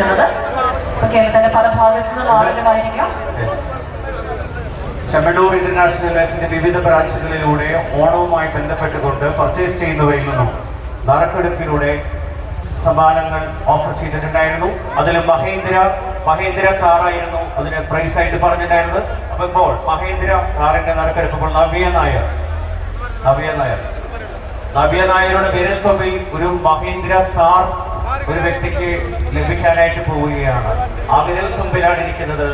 ഇപ്പൊ കേരളത്തിന്റെ പല ഭാഗത്തു നിന്നുള്ള ആളുകളായിരിക്കാം. Yes. ഇന്റർനാഷണൽ വേസിന്റെ വിവിധ ബ്രാഞ്ചുകളിലൂടെ ഓണവുമായി ബന്ധപ്പെട്ടുകൊണ്ട് പർച്ചേസ് ചെയ്യുന്നവരിൽ നിന്നും നറുക്കെടുപ്പിലൂടെ സമ്മാനങ്ങൾ ഓഫർ ചെയ്തിട്ടുണ്ടായിരുന്നു. അതിൽ മഹേന്ദ്ര മഹേന്ദ്ര കാറായിരുന്നു അതിന് പ്രൈസ് ആയിട്ട് പറഞ്ഞിട്ടുണ്ടായിരുന്നത്. അപ്പൊ ഇപ്പോൾ മഹേന്ദ്ര കാറിന്റെ നറുക്കെടുപ്പ് ഇപ്പോൾ നവ്യ നായർ. നവ്യ നായർ. നവ്യ നായരുടെ വിരൽ തൊമ്പിൽ ഒരു മഹേന്ദ്ര കാർ ഒരു വ്യക്തിക്ക് ലഭിക്കാനായിട്ട് പോവുകയാണ്. ആ വിരൽ തുമ്പിലാണ് ഇരിക്കുന്നത്.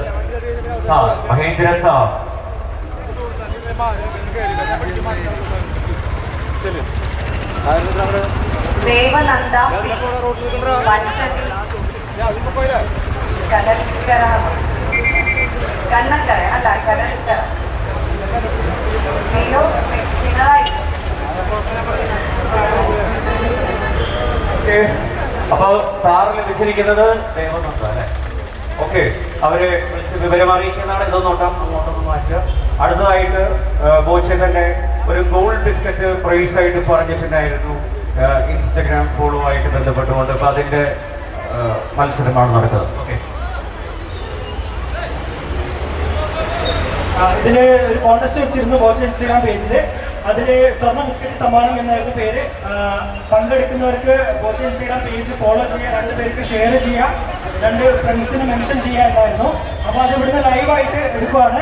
മഹേന്ദ്ര താർ ദേവനന്ദ പി. പഞ്ചമി കനൽക്കര കന്നക്കര അല്ല കനൽക്കര. പിണറായി. ഓക്കെ അപ്പൊ താർ ലഭിച്ചിരിക്കുന്നത് ദൈവം അല്ലെ? ഓക്കെ അവരെ വിളിച്ച് വിവരം അറിയിക്കുന്നതാണ്. ഇതൊന്നും നോക്കാം അങ്ങോട്ടൊന്ന് മാറ്റുക അടുത്തതായിട്ട് ബോച്ചന്റെ ഒരു ഗോൾഡ് ബിസ്ക്കറ്റ് പ്രൈസ് ആയിട്ട് പറഞ്ഞിട്ടുണ്ടായിരുന്നു. ഇൻസ്റ്റഗ്രാം ഫോളോ ആയിട്ട് ബന്ധപ്പെട്ടുകൊണ്ട്. അപ്പൊ അതിന്റെ മത്സരമാണ് നടക്കുന്നത്. ഓക്കെ. ഇതിന് ഒരു കോൺടെസ്റ്റ് വെച്ചിരുന്നു ബോച്ച ഇൻസ്റ്റഗ്രാം പേജിൽ അതിൽ സ്വർണ സമ്മാനം എന്നായിരുന്നു പേര് പങ്കെടുക്കുന്നവർക്ക് കോച്ചിങ് ഇൻസ്റ്റാഗ്രാം പേജ് ഫോളോ ചെയ്യുക രണ്ട് പേർക്ക് ഷെയർ ചെയ്യുക രണ്ട് ഫ്രണ്ട്സിന് മെൻഷൻ ചെയ്യുക എന്നായിരുന്നു. അപ്പൊ അത് ഇവിടുന്ന് ലൈവായിട്ട് എടുക്കുവാണ്.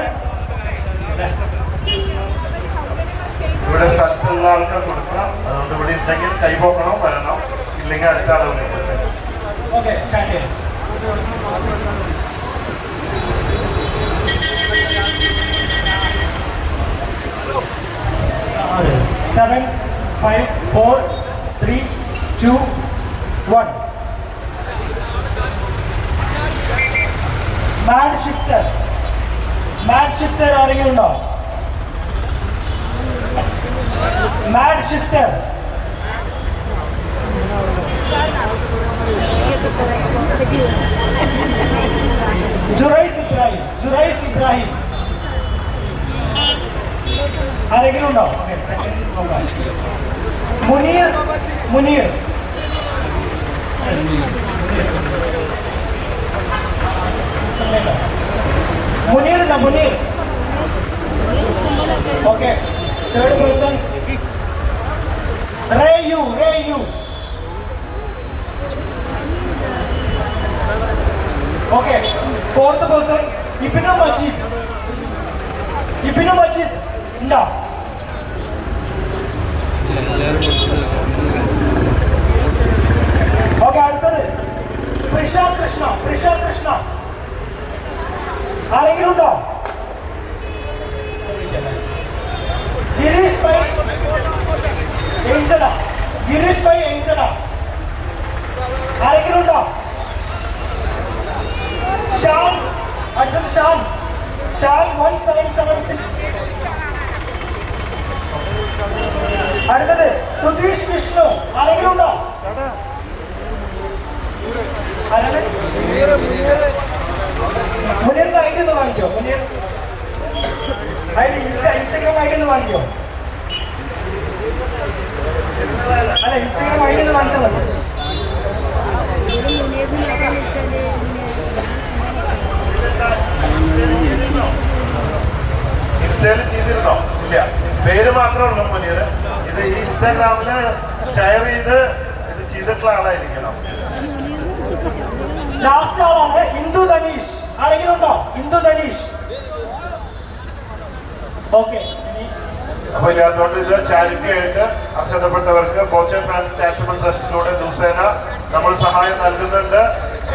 ഇവിടെ സ്ഥലത്തുള്ള ആൾക്കാർ കൊടുക്കണം. അതുകൊണ്ട് ഇവിടെ ഉണ്ടെങ്കിൽ കൈപോക്കണം വരണം. ഇല്ലെങ്കിൽ അടുത്ത ആളെ seven five four three two one mad shifter mad shifter ആരെങ്കിലും ഉണ്ടോ മാഡ് ഷിഫ്റ്റർ ജുറൈസ് ഇബ്രാഹിം ജുറൈസ് ഇബ്രാഹിം ആരെങ്കിലും ഉണ്ടോ. മുനീർ മുനീർ. മുനീർ ഉണ്ടോ മുനീർ. ഓക്കെ തേർഡ് പേഴ്സൺ റേ യു റേ U okay fourth person Ibinu Majeed. Ibinu Majeed. ഉണ്ടോ? ഓക്കെ അടുത്തത്. കൃഷ്ണ കൃഷ്ണ ആരെങ്കിലും ഉണ്ടോ? ഗിരീഷ് പൈ എഞ്ചന ഗിരീഷ് പൈ എഞ്ചന ആരെങ്കിലും ഉണ്ടോ? ശ്യാം. അടുത്തത് Shyam. Shyam one seven seven six അടുത്തത് സുധീഷ് വിഷ്ണു. ആരെങ്കിലും ഉണ്ടോ? മുനീറിന്റെ ഐഡി ഒന്ന് വാങ്ങിക്കോ Muneer. ID insta Instagram ID ഒന്ന് വാങ്ങിക്കോ. അല്ല ഇൻസ്റ്റാഗ്രാം ഐഡി ഒന്ന് വാങ്ങിച്ചാൽ മതി. ഇൻസ്റ്റാഗ്രാമിൽ ഷെയർ ചെയ്ത് ഇത് ചെയ്തിട്ടുള്ള ആളായിരിക്കണം. ലാസ്റ്റ് ആളാണ് ഇന്ദു ധനീഷ്. ആരെങ്കിലും ഉണ്ടോ ഇന്ദു ധനീഷ്. ഓക്കെ അപ്പൊ ഇല്ലാത്തോണ്ട് ഇത് ചാരിറ്റി ആയിട്ട് അർഹതപ്പെട്ടവർക്ക് ബോച്ചെ ഫാൻസ് ചാരിറ്റബിൾ ട്രസ്റ്റിലൂടെ ദിവസേന നമ്മൾ സഹായം നൽകുന്നുണ്ട്.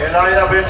ഏഴായിരം അപേക്ഷ